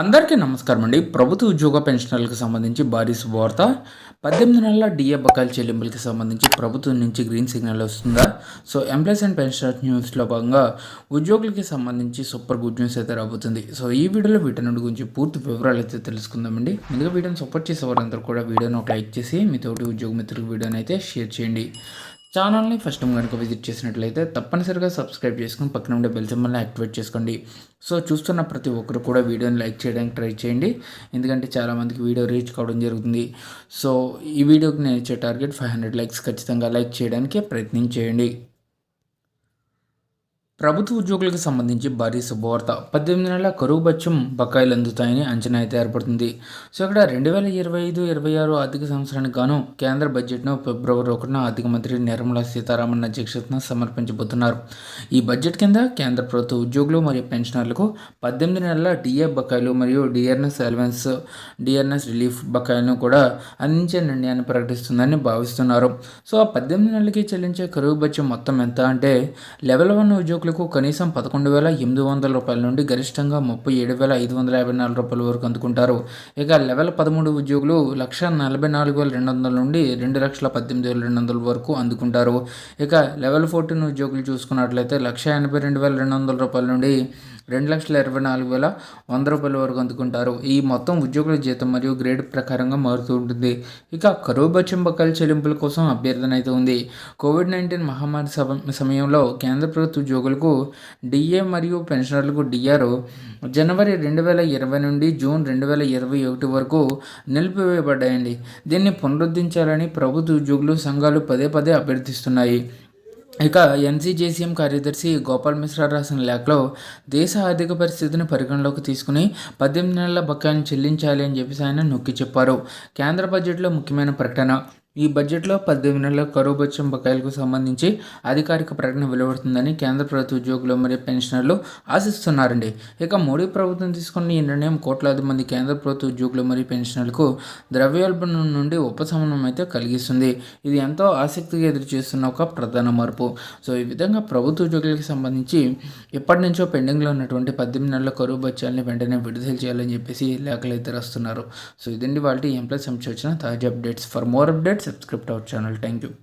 అందరికీ నమస్కారం అండి. ప్రభుత్వ ఉద్యోగ పెన్షనర్లకు సంబంధించి భారీ శుభవార్త. పద్దెనిమిది నెలల డిఏ బకాయిల చెల్లింపులకి సంబంధించి ప్రభుత్వం నుంచి గ్రీన్ సిగ్నల్ వస్తుందా? సో ఎంప్లాయీస్ అండ్ పెన్షనర్ న్యూస్లో భాగంగా ఉద్యోగులకి సంబంధించి సూపర్ గుడ్ న్యూస్ అయితే రాబోతుంది. సో ఈ వీడియోలో వీటన్నిటి గురించి పూర్తి వివరాలు అయితే తెలుసుకుందామండి. ముందుగా వీడియోని సపోర్ట్ చేసే వారందరూ కూడా వీడియోని ఒక లైక్ చేసి మీ తోటి ఉద్యోగ మిత్రులకు వీడియోని అయితే షేర్ చేయండి. ఛానల్ని ఫస్ట్ టైం కనుక విజిట్ చేసినట్లయితే తప్పనిసరిగా సబ్స్క్రైబ్ చేసుకుని పక్కన ఉండే బెల్ సింబల్ని యాక్టివేట్ చేసుకోండి. సో చూస్తున్న ప్రతి ఒక్కరు కూడా వీడియోని లైక్ చేయడానికి ట్రై చేయండి. ఎందుకంటే చాలామందికి వీడియో రీచ్ కావడం జరుగుతుంది. సో ఈ వీడియోకి నేను ఇచ్చే టార్గెట్ ఫైవ్ హండ్రెడ్ లైక్స్ ఖచ్చితంగా లైక్ చేయడానికి ప్రయత్నం చేయండి. ప్రభుత్వ ఉద్యోగులకు సంబంధించి భారీ శుభవార్త. పద్దెనిమిది నెలల కరువు బత్యం బకాయిలు అందుతాయని అంచనా అయితే ఏర్పడుతుంది. సో ఇక్కడ రెండు వేల ఇరవై ఐదు ఇరవై ఆరు ఆర్థిక సంవత్సరానికి గాను కేంద్ర బడ్జెట్ను ఫిబ్రవరి ఒకటిన ఆర్థిక మంత్రి నిర్మలా సీతారామన్ అధ్యక్షతన సమర్పించబోతున్నారు. ఈ బడ్జెట్ కింద కేంద్ర ప్రభుత్వ ఉద్యోగులు మరియు పెన్షనర్లకు పద్దెనిమిది నెలల డిఏ బకాయిలు మరియు డిఆర్ఎస్ అలవెన్స్ డిఆర్ఎస్ రిలీఫ్ బకాయిలను కూడా అందించే నిర్ణయాన్ని ప్రకటిస్తుందని భావిస్తున్నారు. సో ఆ పద్దెనిమిది నెలలకి చెల్లించే కరువు బత్యం మొత్తం ఎంత అంటే లెవెల్ వన్ ఉద్యోగులు రైతులకు కనీసం పదకొండు వేల ఎనిమిది వందల రూపాయల నుండి గరిష్టంగా ముప్పై ఏడు వేల ఐదు వందల యాభై నాలుగు రూపాయల వరకు అందుకుంటారు. ఇక లెవెల్ పదమూడు ఉద్యోగులు లక్ష నలభై నాలుగు వేల రెండు వందల నుండి రెండు లక్షల పద్దెనిమిది వేల రెండు వందల వరకు అందుకుంటారు. ఇక లెవెల్ ఫోర్టీన్ ఉద్యోగులు చూసుకున్నట్లయితే లక్ష ఎనభై రెండు వేల రెండు వందల రూపాయల నుండి రెండు లక్షల ఇరవై నాలుగు వేల వంద రూపాయల వరకు అందుకుంటారు. ఈ మొత్తం ఉద్యోగుల జీతం మరియు గ్రేడ్ ప్రకారంగా మారుతూ ఉంటుంది. ఇక కరువు బచ్చం బకాయిల చెల్లింపుల కోసం అభ్యర్థన అయితే ఉంది. కోవిడ్ నైన్టీన్ మహమ్మారి సమయంలో కేంద్ర ప్రభుత్వ ఉద్యోగులకు డిఏ మరియు పెన్షనర్లకు డిఆర్ జనవరి రెండు వేల ఇరవై నుండి జూన్ రెండు వేల ఇరవై ఒకటి వరకు నిలిపివేయబడ్డాయండి. దీన్ని పునరుద్ధరించాలని ప్రభుత్వ ఉద్యోగులు సంఘాలు పదే పదే అభ్యర్థిస్తున్నాయి. ఇక ఎన్సీజేసీఎం కార్యదర్శి గోపాల్ మిశ్రా రాసిన లేఖలో దేశ ఆర్థిక పరిస్థితిని పరిగణలోకి తీసుకుని పద్దెనిమిది నెలల బకాయిని చెల్లించాలి అని చెప్పేసి ఆయన నొక్కి చెప్పారు. కేంద్ర బడ్జెట్లో ముఖ్యమైన ప్రకటన ఈ బడ్జెట్లో పద్దెనిమిది నెలల కరువు బచ్చం బకాయిలకు సంబంధించి అధికారిక ప్రకటన వెలువడుతుందని కేంద్ర ప్రభుత్వ ఉద్యోగులు మరియు పెన్షనర్లు ఆశిస్తున్నారండి. ఇక మోడీ ప్రభుత్వం తీసుకున్న ఈ నిర్ణయం కోట్లాది మంది కేంద్ర ప్రభుత్వ ఉద్యోగులు మరియు పెన్షనర్లకు ద్రవ్యోల్బణం నుండి ఉపశమనం అయితే కలిగిస్తుంది. ఇది ఎంతో ఆసక్తిగా ఎదురుచూస్తున్న ఒక ప్రధాన మార్పు. సో ఈ విధంగా ప్రభుత్వ ఉద్యోగులకు సంబంధించి ఎప్పటి నుంచో పెండింగ్లో ఉన్నటువంటి పద్దెనిమిది నెలల కరువు బచ్చాలని వెంటనే విడుదల చేయాలని చెప్పేసి లేఖలు అయితే రాస్తున్నారు. సో ఇదండి వాళ్ళకి ఎంప్లాయ్ సంబంధించి వచ్చిన తాజా updates. For more updates subscribe to our channel. Thank you